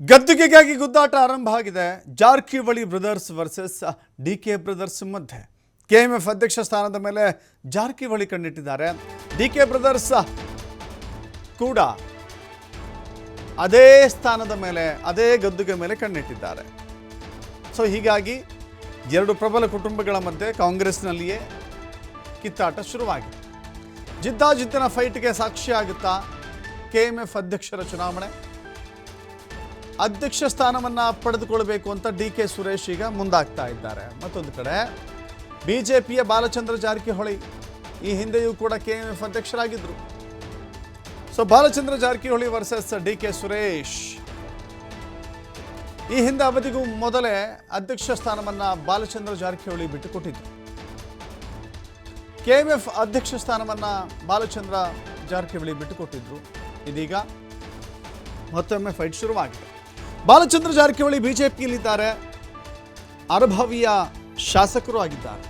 ಗದ್ದುಗೆಗಾಗಿ ಗುದ್ದಾಟ ಆರಂಭ ಆಗಿದೆ. Jarkiholi brothers versus D K brothers ಮಧ್ಯೆ. ಕೆಎಂಎಫ್ ಅಧ್ಯಕ್ಷ ಸ್ಥಾನದ ಮೇಲೆ ಜಾರಕಿಹೊಳಿ ಕಣ್ಣಿಟ್ಟಿದ್ದಾರೆ. ಡಿ ಕೆ ಬ್ರದರ್ಸ್ ಕೂಡ ಅದೇ ಸ್ಥಾನದ ಮೇಲೆ, ಅದೇ ಗದ್ದುಗೆ ಮೇಲೆ ಕಣ್ಣಿಟ್ಟಿದ್ದಾರೆ. ಸೊ ಹೀಗಾಗಿ ಎರಡು ಪ್ರಬಲ ಕುಟುಂಬಗಳ ಮಧ್ಯೆ ಕಾಂಗ್ರೆಸ್ನಲ್ಲಿಯೇ ಕಿತ್ತಾಟ ಶುರುವಾಗಿದೆ. ಜಿದ್ದಾಜಿದ್ದಿನ ಫೈಟ್ಗೆ ಸಾಕ್ಷಿಯಾಗುತ್ತಾ ಕೆ ಎಂ ಎಫ್ ಅಧ್ಯಕ್ಷರ ಚುನಾವಣೆ. ಅಧ್ಯಕ್ಷ ಸ್ಥಾನವನ್ನ ಪಡೆದುಕೊಳ್ಬೇಕು ಅಂತ ಡಿ ಕೆ ಸುರೇಶ್ ಈಗ ಮುಂದಾಗ್ತಾ ಇದ್ದಾರೆ. ಮತ್ತೊಂದು ಕಡೆ, ಬಿಜೆಪಿಯ ಬಾಲಚಂದ್ರ ಜಾರಕಿಹೊಳಿ ಈ ಹಿಂದೆಯೂ ಕೂಡ K M F ಅಧ್ಯಕ್ಷರಾಗಿದ್ದರು so, Balachandra Jarkiholi versus D K Suresh. ಈ ಹಿಂದೆ ಅವಧಿಗೂ ಮೊದಲೇ ಅಧ್ಯಕ್ಷ ಸ್ಥಾನವನ್ನ ಬಾಲಚಂದ್ರ ಜಾರಕಿಹೊಳಿ ಬಿಟ್ಟುಕೊಟ್ಟಿದ್ರು. ಕೆ ಎಂ ಎಫ್ ಅಧ್ಯಕ್ಷ ಸ್ಥಾನವನ್ನ ಬಾಲಚಂದ್ರ ಜಾರಕಿಹೊಳಿ ಬಿಟ್ಟುಕೊಟ್ಟಿದ್ರು. ಇದೀಗ ಮತ್ತೊಮ್ಮೆ ಫೈಟ್ ಶುರುವಾಗಿದೆ. ಬಾಲಚಂದ್ರ ಜಾರಕಿಹೊಳಿ ಬಿಜೆಪಿಯಲ್ಲಿದ್ದಾರೆ. ಅನುಭವಿಯ ಶಾಸಕರು ಆಗಿದ್ದಾರೆ.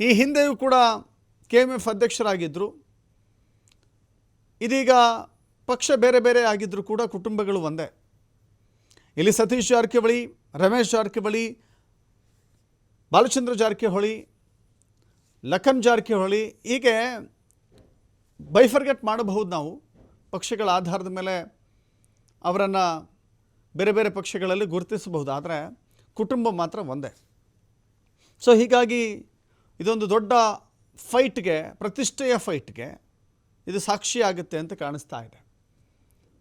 ಈ ಹಿಂದೆಯೂ ಕೂಡ ಕೆ ಎಂ ಎಫ್ ಅಧ್ಯಕ್ಷರಾಗಿದ್ದರು ಇದೀಗ ಪಕ್ಷ ಬೇರೆ ಬೇರೆ ಆಗಿದ್ದರೂ ಕೂಡ ಕುಟುಂಬಗಳು ಒಂದೇ. ಇಲ್ಲಿ ಸತೀಶ್ ಜಾರಕಿಹೊಳಿ, ರಮೇಶ್ ಜಾರಕಿಹೊಳಿ, ಬಾಲಚಂದ್ರ ಜಾರಕಿಹೊಳಿ, ಲಖನ್ ಜಾರಕಿಹೊಳಿ, ಹೀಗೆ ಬೈಫರ್ಗೆಟ್ ಮಾಡಬಹುದು ನಾವು. ಪಕ್ಷಗಳ ಆಧಾರದ ಮೇಲೆ ಅವರನ್ನು ಬೇರೆ ಬೇರೆ ಪಕ್ಷಗಳಲ್ಲಿ ಗುರುತಿಸಬಹುದು. ಆದರೆ ಕುಟುಂಬ ಮಾತ್ರ ಒಂದೇ. ಸೊ ಹೀಗಾಗಿ ಇದೊಂದು ದೊಡ್ಡ ಫೈಟ್ಗೆ, ಪ್ರತಿಷ್ಠೆಯ ಫೈಟ್ಗೆ ಇದು ಸಾಕ್ಷಿಯಾಗುತ್ತೆ ಅಂತ ಕಾಣಿಸ್ತಾ ಇದೆ.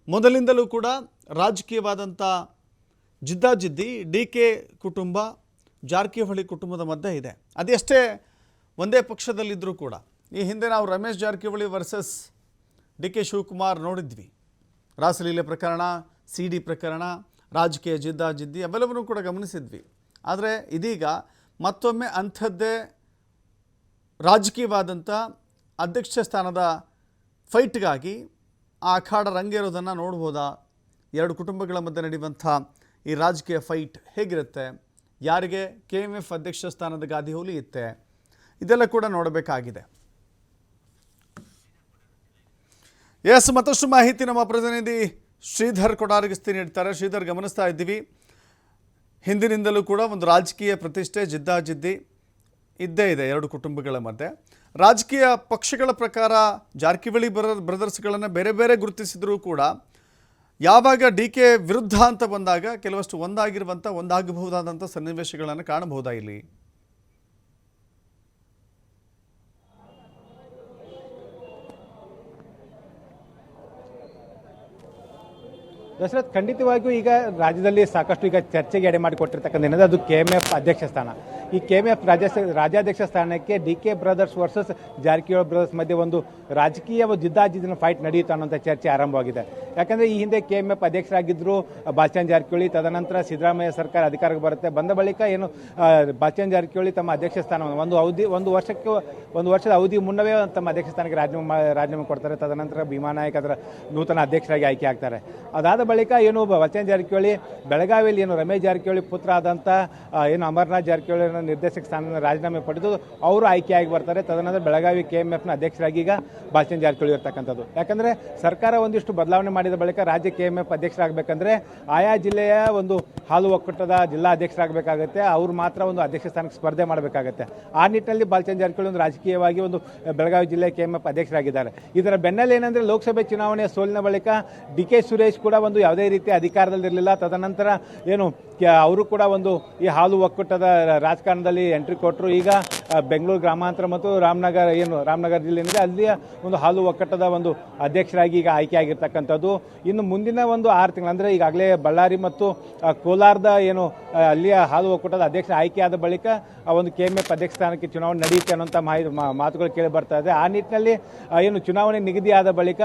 ಮೊದಲಿಂದಲೂ ಕೂಡ ರಾಜಕೀಯವಾದಂಥ ಜಿದ್ದಾಜಿದ್ದಿ, ಡಿ ಕೆ ಕುಟುಂಬ, ಜಾರಕಿಹೊಳಿ ಕುಟುಂಬದ ಮಧ್ಯೆ ಇದೆ. ಅದೆಷ್ಟೇ ಒಂದೇ ಪಕ್ಷದಲ್ಲಿದ್ದರೂ ಕೂಡ. ಈ ಹಿಂದೆ ನಾವು Ramesh Jarkiholi versus D K Shivakumar ನೋಡಿದ್ವಿ. ರಾಸಲೀಲೆ ಪ್ರಕರಣ ಸಿ ಡಿ ಪ್ರಕರಣ, ರಾಜಕೀಯ ಜಿದ್ದಾಜಿದ್ದಿ ಅವೆಲ್ಲವನ್ನೂ ಕೂಡ ಗಮನಿಸಿದ್ವಿ. ಆದರೆ ಇದೀಗ ಮತ್ತೊಮ್ಮೆ ಅಂಥದ್ದೇ ರಾಜಕೀಯವಾದಂಥ ಅಧ್ಯಕ್ಷ ಸ್ಥಾನದ ಫೈಟ್ಗಾಗಿ ಆ ಅಖಾಡ ರಂಗೇರೋದನ್ನು ನೋಡ್ಬೋದಾ? ಎರಡು ಕುಟುಂಬಗಳ ಮಧ್ಯೆ ನಡೆಯುವಂಥ ಈ ರಾಜಕೀಯ ಫೈಟ್ ಹೇಗಿರುತ್ತೆ? ಯಾರಿಗೆ ಕೆ ಎಂ ಎಫ್ ಅಧ್ಯಕ್ಷ ಸ್ಥಾನದ ಗಾದಿ ಹೊಲಿಯುತ್ತೆ ಇದೆಲ್ಲ ಕೂಡ ನೋಡಬೇಕಾಗಿದೆ. ಎಸ್, ಮತ್ತಷ್ಟು ಮಾಹಿತಿ ನಮ್ಮ ಪ್ರತಿನಿಧಿ ಶ್ರೀಧರ್ ಕೊಡಾರಗಿಸ್ತಿ ನೀಡ್ತಾರೆ. ಶ್ರೀಧರ್, ಗಮನಿಸ್ತಾ ಇದ್ದೀವಿ. ಹಿಂದಿನಿಂದಲೂ ಕೂಡ ಒಂದು ರಾಜಕೀಯ ಪ್ರತಿಷ್ಠೆ ಜಿದ್ದಾಜಿದ್ದಿ ಇದ್ದೇ ಇದೆ, ಎರಡು ಕುಟುಂಬಗಳ ಮಧ್ಯೆ. ರಾಜಕೀಯ ಪಕ್ಷಗಳ ಪ್ರಕಾರ ಜಾರಕಿಹೊಳಿ ಬ್ರ ಬ್ರದರ್ಸ್ಗಳನ್ನು ಬೇರೆ ಬೇರೆ ಗುರುತಿಸಿದರೂ ಕೂಡ ಯಾವಾಗ ಡಿ ಕೆ ವಿರುದ್ಧ ಅಂತ ಬಂದಾಗ ಕೆಲವಷ್ಟು ಒಂದಾಗಿರುವಂಥ, ಒಂದಾಗಬಹುದಾದಂಥ ಸನ್ನಿವೇಶಗಳನ್ನು ಕಾಣಬಹುದಾ ಇಲ್ಲಿ? ದಶರಥ್ ಖಂಡಿತವಾಗಿಯೂ ಈಗ ರಾಜ್ಯದಲ್ಲಿ ಸಾಕಷ್ಟು ಈಗ ಚರ್ಚೆಗೆ ಎಡೆ ಮಾಡಿಕೊಟ್ಟಿರ್ತಕ್ಕಂಥ ಏನಂದ್ರೆ ಅದು ಕೆ ಎಂ ಎಫ್ ಅಧ್ಯಕ್ಷ ಸ್ಥಾನ. ಈ ಕೆ ಎಂ ಎಫ್ ರಾಜ್ಯ ರಾಜ್ಯಾಧ್ಯಕ್ಷ ಸ್ಥಾನಕ್ಕೆ D K brothers versus Jarkiholi brothers ಮಧ್ಯೆ ಒಂದು ರಾಜಕೀಯ ಜಿದ್ದಾಜಿದ್ದಿನ ಫೈಟ್ ನಡೆಯುತ್ತೆ ಅನ್ನೋಂಥ ಚರ್ಚೆ ಆರಂಭವಾಗಿದೆ. ಯಾಕಂದ್ರೆ ಈ ಹಿಂದೆ ಕೆ ಎಂ ಎಫ್ ಅಧ್ಯಕ್ಷರಾಗಿದ್ದರು ಬಾಲಚಂದ್ ಜಾರಕಿಹೊಳಿ ತದನಂತರ ಸಿದ್ದರಾಮಯ್ಯ ಸರ್ಕಾರ ಅಧಿಕಾರಕ್ಕೆ ಬರುತ್ತೆ. ಬಂದ ಬಳಿಕ ಏನು ಆ, ಜಾರ್ಕಿಹೊಳಿ ತಮ್ಮ ಅಧ್ಯಕ್ಷ ಸ್ಥಾನವನ್ನು ಒಂದು ಅವಧಿ ಒಂದು ವರ್ಷಕ್ಕೆ ಒಂದು ವರ್ಷದ ಅವಧಿ ಮುನ್ನವೇ ತಮ್ಮ ಅಧ್ಯಕ್ಷ ಸ್ಥಾನಕ್ಕೆ ರಾಜೀನಾಮೆ ರಾಜೀನಾಮೆ ಕೊಡ್ತಾರೆ. ತದನಂತರ ಭೀಮಾ ನಾಯಕ್ ಅದರ ನೂತನ ಅಧ್ಯಕ್ಷರಾಗಿ ಆಯ್ಕೆ ಆಗ್ತಾರೆ. ಅದಾದ ಬಳಿಕ ಏನು ಬಚನ್ ಜಾರಕಿಹೊಳಿ ಬೆಳಗಾವಿಯಲ್ಲಿ ಏನು ರಮೇಶ್ ಜಾರಕಿಹೊಳಿ ಪುತ್ರ ಆದಂಥ ಏನು ಅಮರನಾಥ್ ಜಾರಕಿಹೊಳಿ ನಿರ್ದೇಶಕ ಸ್ಥಾನದಿಂದ ರಾಜೀನಾಮೆ ಪಡೆದು ಅವರು ಆಯ್ಕೆಯಾಗಿ ಬರ್ತಾರೆ. ತದನಂತರ ಬೆಳಗಾವಿ ಕೆ ಎಂ ಎಫ್ನ ಅಧ್ಯಕ್ಷರಾಗಿ ಈಗ ಭಾಷಣ ಜಾರಕಿಹೊಳಿ ಇರ್ತಕ್ಕಂಥದ್ದು ಯಾಕಂದರೆ ಸರ್ಕಾರ ಒಂದಿಷ್ಟು ಬದಲಾವಣೆ ಮಾಡಿದ ಬಳಿಕ ರಾಜ್ಯ ಕೆ ಎಂ ಎಫ್ ಅಧ್ಯಕ್ಷರಾಗಬೇಕಂದ್ರೆ ಆಯಾ ಜಿಲ್ಲೆಯ ಒಂದು ಹಾಲು ಒಕ್ಕೂಟದ ಜಿಲ್ಲಾ ಅಧ್ಯಕ್ಷರಾಗಬೇಕಾಗುತ್ತೆ. ಅವರು ಮಾತ್ರ ಒಂದು ಅಧ್ಯಕ್ಷ ಸ್ಥಾನಕ್ಕೆ ಸ್ಪರ್ಧೆ ಮಾಡಬೇಕಾಗುತ್ತೆ. ಆ ನಿಟ್ಟಿನಲ್ಲಿ ಬಾಲಚಂದ್ ಜಾರಕಿಹೊಳಿ ಒಂದು ರಾಜಕೀಯವಾಗಿ ಒಂದು ಬೆಳಗಾವಿ ಜಿಲ್ಲೆ ಕೆ ಎಂ ಎಫ್ ಅಧ್ಯಕ್ಷರಾಗಿದ್ದಾರೆ. ಇದರ ಬೆನ್ನಲ್ಲಿ ಏನಂದರೆ ಲೋಕಸಭೆ ಚುನಾವಣೆಯ ಸೋಲಿನ ಬಳಿಕ ಡಿ ಕೆ ಸುರೇಶ್ ಕೂಡ ಒಂದು ಯಾವುದೇ ರೀತಿ ಅಧಿಕಾರದಲ್ಲಿರಲಿಲ್ಲ. ತದನಂತರ ಏನು ಅವರು ಕೂಡ ಒಂದು ಈ ಹಾಲು ಒಕ್ಕೂಟದ ರಾಜಕಾರಣದಲ್ಲಿ ಎಂಟ್ರಿ ಕೊಟ್ಟರು ಈಗ ಬೆಂಗಳೂರು ಗ್ರಾಮಾಂತರ ಮತ್ತು ರಾಮನಗರ ಏನು, ರಾಮನಗರ ಜಿಲ್ಲೆ ಏನಿದೆ, ಅಲ್ಲಿಯ ಒಂದು ಹಾಲು ಒಕ್ಕೂಟದ ಒಂದು ಅಧ್ಯಕ್ಷರಾಗಿ ಈಗ ಆಯ್ಕೆ ಆಗಿರ್ತಕ್ಕಂಥದ್ದು. ಇನ್ನು ಮುಂದಿನ ಒಂದು ಆರು ತಿಂಗಳು, ಅಂದರೆ ಈಗಾಗಲೇ ಬಳ್ಳಾರಿ ಮತ್ತು ಕೋಲಾರದ ಏನು ಅಲ್ಲಿಯ ಹಾಲು ಒಕ್ಕೂಟದ ಅಧ್ಯಕ್ಷ ಆಯ್ಕೆಯಾದ ಬಳಿಕ, ಆ, ಒಂದು ಕೆ ಎಂ ಎಫ್ ಅಧ್ಯಕ್ಷ ಸ್ಥಾನಕ್ಕೆ ಚುನಾವಣೆ ನಡೆಯುತ್ತೆ ಅನ್ನೋಂಥ ಮಾಹಿತಿ ಮಾತುಗಳು ಕೇಳಿ ಬರ್ತಾ ಇದೆ. ಆ ನಿಟ್ಟಿನಲ್ಲಿ ಏನು ಚುನಾವಣೆ ನಿಗದಿಯಾದ ಬಳಿಕ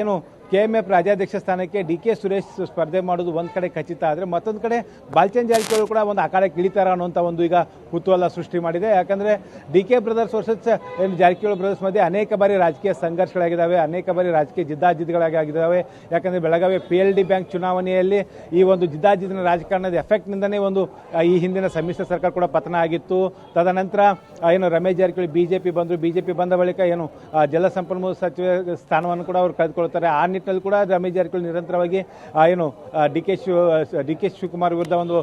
ಏನು ಕೆ ಎಂ ಎಫ್ ರಾಜ್ಯಾಧ್ಯಕ್ಷ ಸ್ಥಾನಕ್ಕೆ ಡಿ ಕೆ ಸುರೇಶ್ ಸ್ಪರ್ಧೆ ಮಾಡೋದು ಒಂದು ಕಡೆ ಖಚಿತ ಆದರೆ ಮತ್ತೊಂದು ಕಡೆ ಬಾಲ್ಚಂದ್ ಜಾರಕಿಹೊಳಿ ಕೂಡ ಒಂದು ಅಖಾಡಕ್ಕೆ ಇಳಿತಾರ ಅನ್ನೋಂಥ ಒಂದು ಈಗ ಕುತೂಹಲ ಸೃಷ್ಟಿ ಮಾಡಿದೆ. ಯಾಕಂದರೆ ಡಿ ಕೆ ಬ್ರದರ್ಸ್ ವರ್ಸಸ್ ಏನು ಜಾರಕಿಹೊಳಿ ಬ್ರದರ್ಸ್ ಮಧ್ಯೆ ಅನೇಕ ಬಾರಿ ರಾಜಕೀಯ ಸಂಘರ್ಷಗಳಾಗಿದ್ದಾವೆ, ಅನೇಕ ಬಾರಿ ರಾಜಕೀಯ ಜಿದ್ದಾಜಿದ್ದುಗಳಾಗಿ ಆಗಿದ್ದಾವೆ. ಯಾಕಂದರೆ Belagavi P L D bank ಚುನಾವಣೆಯಲ್ಲಿ ಈ ಒಂದು ಜಿದ್ದಾಜಿದ್ದಿನ ರಾಜಕಾರಣದ ಎಫೆಕ್ಟ್ನಿಂದನೇ ಒಂದು ಈ ಹಿಂದಿನ ಸಮ್ಮಿಶ್ರ ಸರ್ಕಾರ ಕೂಡ ಪತನ ಆಗಿತ್ತು. ತದನಂತರ ಏನು ರಮೇಶ್ ಜಾರಕಿಹೊಳಿ ಪಿ ಬಂದರು. ಬಿ ಜೆ ಪಿ ಬಂದ ಬಳಿಕ ಏನು ಜಲಸಂಪನ್ಮೂಲ ಸಚಿವ ಸ್ಥಾನವನ್ನು ಕೂಡ ಅವರು ಕಳೆದುಕೊಳ್ತಾರೆ ಆ ನಿಟ್ಟಿನಲ್ಲಿ ಕೂಡ ರಮೇಶ್ ಜಾರಕಿಹೊಳಿ ನಿರಂತರವಾಗಿ ಏನು D K Shiva D K Shivakumar ವಿರುದ್ಧ ಒಂದು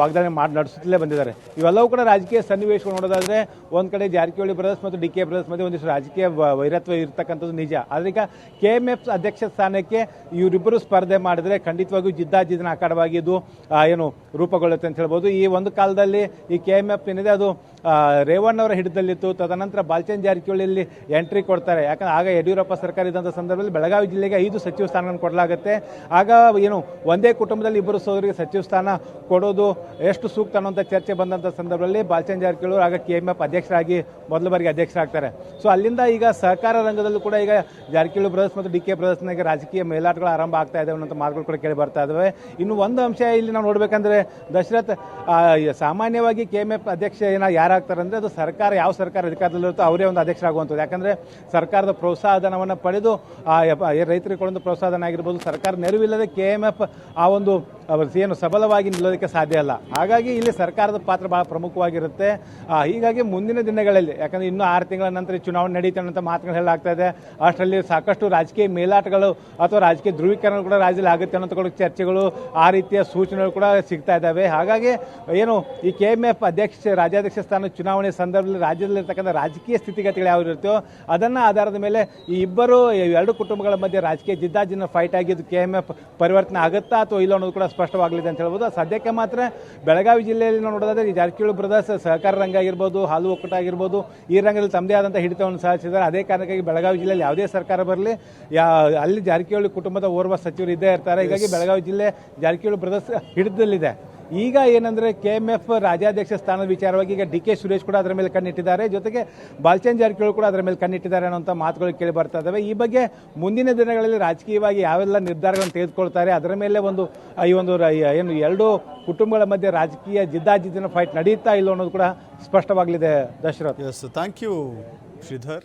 ವಾಗ್ದಾನ ಮಾಡಿ, ನಡೆಸುತ್ತಲೇ ಬಂದಿದ್ದಾರೆ. ಇವೆಲ್ಲವೂ ಕೂಡ ರಾಜಕೀಯ ಸನ್ನಿವೇಶಗಳು ನೋಡೋದಾದ್ರೆ ಒಂದು ಕಡೆ ಜಾರಕಿಹೊಳಿ ಬ್ರದರ್ಸ್ ಮತ್ತು ಡಿ ಕೆ ಬ್ರದರ್ಸ್ ಮಧ್ಯೆ ಒಂದಿಷ್ಟು ರಾಜಕೀಯ ವೈರತ್ವ ಇರತಕ್ಕಂಥದ್ದು ನಿಜ. ಆದರೆ ಈಗ ಕೆ ಎಂ ಎಫ್ ಅಧ್ಯಕ್ಷ ಸ್ಥಾನಕ್ಕೆ ಇವರಿಬ್ಬರು ಸ್ಪರ್ಧೆ ಮಾಡಿದ್ರೆ ಖಂಡಿತವಾಗಿಯೂ ಜಿದ್ದಾಜಿದ್ದಿನ ಆಕಾರವಾಗಿ ಇದು ಏನು, ರೂಪುಗೊಳ್ಳುತ್ತೆ ಅಂತ ಹೇಳ್ಬೋದು. ಈ ಒಂದು ಕಾಲದಲ್ಲಿ ಈ ಕೆ ಎಂ ಎಫ್ ಏನಿದೆ, ಅದು ರೇವಣ್ಣವರ ಹಿಡಿದಲ್ಲಿತ್ತು ತದನಂತರ ಬಾಲ್ಚನ್ ಜಾರಕಿಹೊಳಿಯಲ್ಲಿ ಎಂಟ್ರಿ ಕೊಡ್ತಾರೆ. ಯಾಕಂದ್ರೆ ಆಗ ಯಡಿಯೂರಪ್ಪ ಸರ್ಕಾರ ಇದ್ದಂಥ ಸಂದರ್ಭದಲ್ಲಿ ಬೆಳಗಾವಿ ಜಿಲ್ಲೆಗೆ ಐದು ಸಚಿವ ಸ್ಥಾನಗಳನ್ನು ಕೊಡಲಾಗುತ್ತೆ. ಆಗ ಏನು, ಒಂದೇ ಕುಟುಂಬದಲ್ಲಿ ಇಬ್ಬರು ಸೋದರಿಗೆ ಸಚಿವ ಸ್ಥಾನ ಕೊಡೋದು ಎಷ್ಟು ಸೂಕ್ತ ಅನ್ನೋಂಥ ಚರ್ಚೆ ಬಂದಂಥ ಸಂದರ್ಭದಲ್ಲಿ ಬಾಲ್ಚನ್ ಜಾರಕಿಹೊಳಿ ಆಗ ಕೆ ಎಂ ಎಫ್ ಅಧ್ಯಕ್ಷರಾಗಿ ಮೊದಲ ಬಾರಿಗೆ ಅಧ್ಯಕ್ಷರಾಗ್ತಾರೆ. ಸೊ ಅಲ್ಲಿಂದ ಈಗ ಸಹಕಾರ ರಂಗದಲ್ಲೂ ಕೂಡ ಈಗ ಜಾರಕಿಹೊಳಿ ಬ್ರದರ್ಸ್ ಮತ್ತು ಡಿ ಕೆ ಬ್ರದರ್ಸ್ನಾಗ ರಾಜಕೀಯ ಮೇಲಾಟಗಳು ಆರಂಭ ಆಗ್ತಾ ಇದ್ದಾವೆ ಅನ್ನೋಂಥ ಮಾತುಗಳು ಕೂಡ ಕೇಳಿ ಬರ್ತಾ ಇದ್ದಾವೆ ಇನ್ನು ಒಂದು ಅಂಶ ಇಲ್ಲಿ ನಾವು ನೋಡಬೇಕಂದ್ರೆ ದಶರಥ್ ಸಾಮಾನ್ಯವಾಗಿ ಕೆ ಎಂ ಎಫ್ ಅಧ್ಯಕ್ಷ ಏನ ಯಾರಾಗ್ತಾರೆ ಅಂದ್ರೆ ಅದು ಸರ್ಕಾರ ಯಾವ ಸರ್ಕಾರ ಅಧಿಕಾರದಲ್ಲಿರುತ್ತೋ ಅವರೇ ಒಂದು ಅಧ್ಯಕ್ಷರಾಗುವಂಥದ್ದು. ಯಾಕಂದ್ರೆ ಸರ್ಕಾರದ ಪ್ರೋತ್ಸಾಹಧನವನ್ನು ಪಡೆದು ಆ ಯಪ- ಈ ರೈತರಿಗೆ ಕೊಡೋದು ಪ್ರೋತ್ಸಾಹಧನ ಆಗಿರ್ಬೋದು, ಸರ್ಕಾರ ನೆರವಿಲ್ಲದೆ ಕೆ ಎಂ ಎಫ್ ಆ ಒಂದು ಏನು ಸಬಲವಾಗಿ ನಿಲ್ಲೋದಕ್ಕೆ ಸಾಧ್ಯ ಅಲ್ಲ ಹಾಗಾಗಿ ಇಲ್ಲಿ ಸರ್ಕಾರದ ಪಾತ್ರ ಬಹಳ ಪ್ರಮುಖವಾಗಿರುತ್ತೆ. ಹೀಗಾಗಿ ಮುಂದಿನ ದಿನಗಳಲ್ಲಿ, ಯಾಕಂದ್ರೆ ಇನ್ನೂ ಆರು ತಿಂಗಳ ನಂತರ ಚುನಾವಣೆ ನಡೀತಾನೆ ಅಂತ ಮಾತುಗಳು ಹೇಳಲಾಗ್ತಾ ಇದೆ. ಅಷ್ಟರಲ್ಲಿ ಸಾಕಷ್ಟು ರಾಜಕೀಯ ಮೇಲಾಟಗಳು ಅಥವಾ ರಾಜಕೀಯ ಧ್ರುವೀಕರಣ ಕೂಡ ರಾಜ್ಯದಲ್ಲಿ ಆಗುತ್ತೆ ಅನ್ನೋ ಕೂಡ ಚರ್ಚೆಗಳು, ಆ ರೀತಿಯ ಸೂಚನೆಗಳು ಕೂಡ ಸಿಗ್ತಾ ಇದ್ದಾವೆ. ಹಾಗಾಗಿ ಏನು ಈ ಕೆ ಎಂ ಎಫ್ ಅಧ್ಯಕ್ಷ, ರಾಜ್ಯಾಧ್ಯಕ್ಷ ಸ್ಥಾನ ಚುನಾವಣೆ ಸಂದರ್ಭದಲ್ಲಿ ರಾಜ್ಯದಲ್ಲಿರ್ತಕ್ಕಂಥ ರಾಜಕೀಯ ಸ್ಥಿತಿಗತಿಗಳು ಯಾವ ಇರುತ್ತೋ ಅದನ್ನು ಆಧಾರದ ಮೇಲೆ ಈ ಇಬ್ಬರು ಎರಡು ಕುಟುಂಬಗಳ ಮಧ್ಯೆ ರಾಜಕೀಯ ಜಿದ್ದಾಜಿನ ಫೈಟ್ ಆಗಿದ್ದು ಕೆ ಎಂ ಎಫ್ ಪರಿವರ್ತನೆ ಆಗುತ್ತಾ ಅಥವಾ ಇಲ್ಲ ಅನ್ನೋದು ಕೂಡ ಸ್ಪಷ್ಟವಾಗಲಿದೆ ಅಂತ ಹೇಳ್ಬೋದು. ಸದ್ಯಕ್ಕೆ ಮಾತ್ರ ಬೆಳಗಾವಿ ಜಿಲ್ಲೆಯಲ್ಲಿ ನಾವು ನೋಡೋದಾದ್ರೆ ಈ ಜಾರಕಿಹೊಳಿ ಬ್ರದರ್ಸ್ ಸಹಕಾರ ರಂಗ ಆಗಿರ್ಬೋದು ಹಾಲು ಒಕ್ಕೂಟ ಆಗಿರ್ಬೋದು ಈ ರಂಗದಲ್ಲಿ ತಮ್ಮದೇ ಆದಂಥ ಹಿಡಿತವನ್ನು ಸಾಧಿಸಿದ್ದಾರೆ. ಅದೇ ಕಾರಣಕ್ಕಾಗಿ ಬೆಳಗಾವಿ ಜಿಲ್ಲೆಯಲ್ಲಿ ಯಾವುದೇ ಸರ್ಕಾರ ಬರಲಿ ಯಾ ಅಲ್ಲಿ ಜಾರಕಿಹೊಳಿ ಕುಟುಂಬದ ಓರ್ವ ಸಚಿವರು ಇದ್ದೇ ಇರ್ತಾರೆ. ಹೀಗಾಗಿ ಬೆಳಗಾವಿ ಜಿಲ್ಲೆ ಜಾರಕಿಹೊಳಿ ಬ್ರದರ್ಸ್ ಹಿಡಿತದಲ್ಲಿದೆ. ಈಗ ಏನಂದ್ರೆ ಕೆ ಎಂ ಎಫ್ ರಾಜ್ಯಾಧ್ಯಕ್ಷ ಸ್ಥಾನದ ವಿಚಾರವಾಗಿ ಈಗ ಡಿ ಕೆ ಸುರೇಶ್ ಕೂಡ ಅದರ ಮೇಲೆ ಕಣ್ಣಿಟ್ಟಿದ್ದಾರೆ. ಜೊತೆಗೆ ಬಾಲ್ಚಂದ್ ಜಾರಕಿಹೊಳಿ ಕೂಡ ಅದರ ಮೇಲೆ ಕಣ್ಣಿಟ್ಟಿದ್ದಾರೆ ಅನ್ನೋಂಥ ಮಾತುಗಳು ಕೇಳಿ ಬರ್ತಾ ಇದಾವೆ. ಈ ಬಗ್ಗೆ ಮುಂದಿನ ದಿನಗಳಲ್ಲಿ ರಾಜಕೀಯವಾಗಿ ಯಾವೆಲ್ಲ ನಿರ್ಧಾರಗಳನ್ನು ತೆಗೆದುಕೊಳ್ತಾರೆ, ಅದರ ಮೇಲೆ ಒಂದು ಈ ಒಂದು ಏನು, ಎರಡು ಕುಟುಂಬಗಳ ಮಧ್ಯೆ ರಾಜಕೀಯ ಜಿದ್ದಾಜಿದ್ದಿನ ಫೈಟ್ ನಡೆಯುತ್ತಾ ಇಲ್ಲ ಅನ್ನೋದು ಕೂಡ ಸ್ಪಷ್ಟವಾಗಲಿದೆ ದಶರಥ್. Thank you Sridhar.